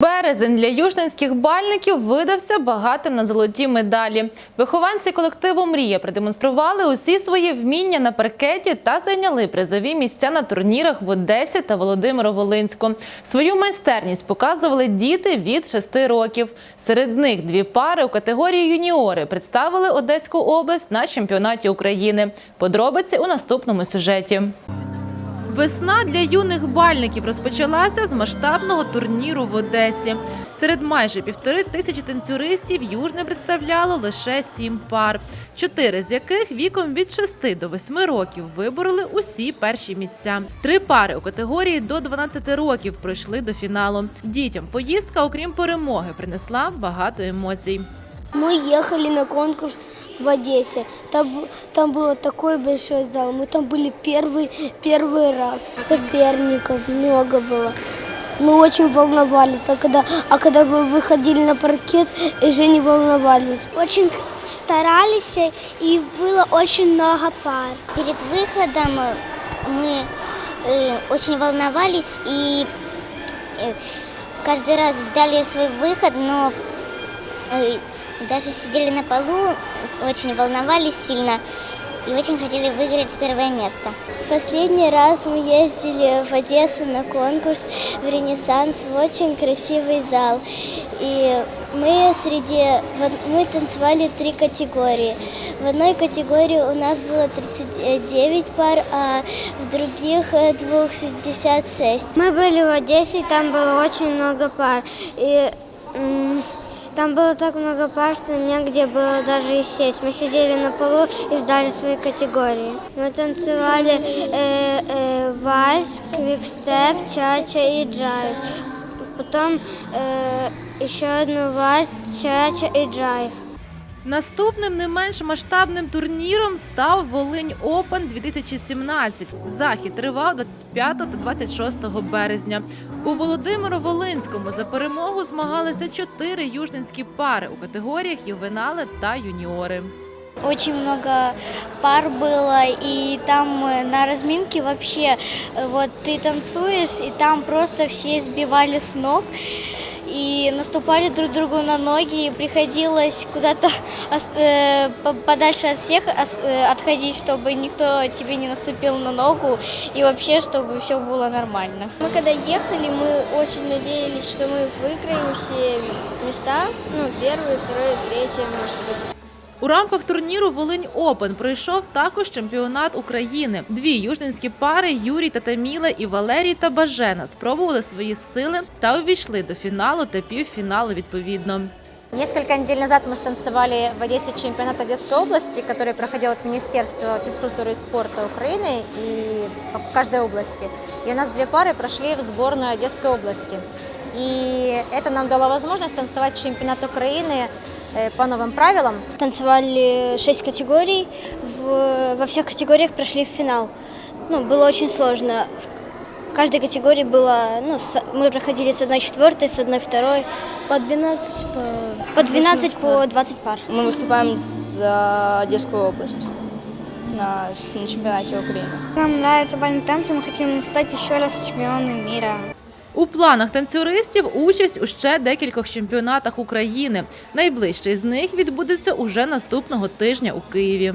Березень для южненських бальників видався багатим на золоті медалі. Вихованці колективу Мрія продемонстрували усі свої вміння на паркеті та зайняли призові місця на турнірах в Одесі та Володимиро-Волинську. Свою майстерність показували діти від 6 років. Серед них дві пари у категорії юніори представили Одеську область на чемпіонаті України. Подробиці у наступному сюжеті. Весна для юних бальників розпочалася з масштабного турніру в Одесі. Серед майже півтори тисячі танцюристів Южне представляло лише сім пар, чотири з яких віком від 6 до 8 років вибороли усі перші місця. Три пари у категорії до 12 років пройшли до фіналу. Дітям поїздка, окрім перемоги, принесла багато емоцій. Мы ехали на конкурс в Одессе. Там, там был такой большой зал. Мы там были первый, первый раз. Соперников много было. Мы очень волновались. А когда, а когда мы выходили на паркет, уже не волновались. Очень старались, и было очень много пар. Перед выходом э, мы э, очень волновались и э, каждый раз ждали свой выход, но э, даже сидели на полу, очень волновались сильно и очень хотели выиграть первое место. Последний раз мы ездили в Одессу на конкурс в Ренессанс в очень красивый зал. И мы среди мы танцевали три категории. В одной категории у нас было 39 пар, а в других э, двух 66. Мы были в Одессе, там было очень много пар. И м, там было так много пар, что негде было даже и сесть. Мы сидели на полу и ждали своей категории. Мы танцевали э, э, вальс, квикстеп, чача и джайв. Потом э, еще одну вальс, чача и джайв. Наступним не менш масштабним турніром став Волинь Опен 2017. Захід тривав 25 та 26 березня. У Володимиро-Волинському за перемогу змагалися чотири южненські пари у категоріях ювенали та юніори. Очень много пар было, и там э, на разминке вообще э, вот ты танцуешь, и там просто все сбивали с ног и наступали друг другу на ноги, и приходилось куда-то ос- э, по- подальше от всех ос- э, отходить, чтобы никто тебе не наступил на ногу, и вообще, чтобы все было нормально. Мы когда ехали, мы очень надеялись, что мы выиграем все места, ну, первое, второе, третье, может быть. У рамках турніру Волинь Опен пройшов також чемпіонат України. Дві южненські пари Юрій та Таміла і Валерій та Бажена спробували свої сили та увійшли до фіналу та півфіналу відповідно. Несколько недель назад мы станцевали в Одессе чемпионат Одесской области, который проходил от Министерства физкультуры и спорта Украины и по каждой области. И у нас две пары прошли в сборную Одесской области. И это нам дало возможность танцевать чемпионат Украины э, по новым правилам. Танцевали шесть категорий, в- во всех категориях прошли в финал. Ну, было очень сложно. В каждой категории было, ну, с- мы проходили с одной четвертой, с одной второй. По 12, по, по 12, по 20 пар. Мы выступаем за Одесскую область на, на чемпионате Украины. Нам нравятся бальные танцы, мы хотим стать еще раз чемпионом мира. У планах танцюристів участь у ще декількох чемпіонатах України. Найближчий з них відбудеться уже наступного тижня у Києві.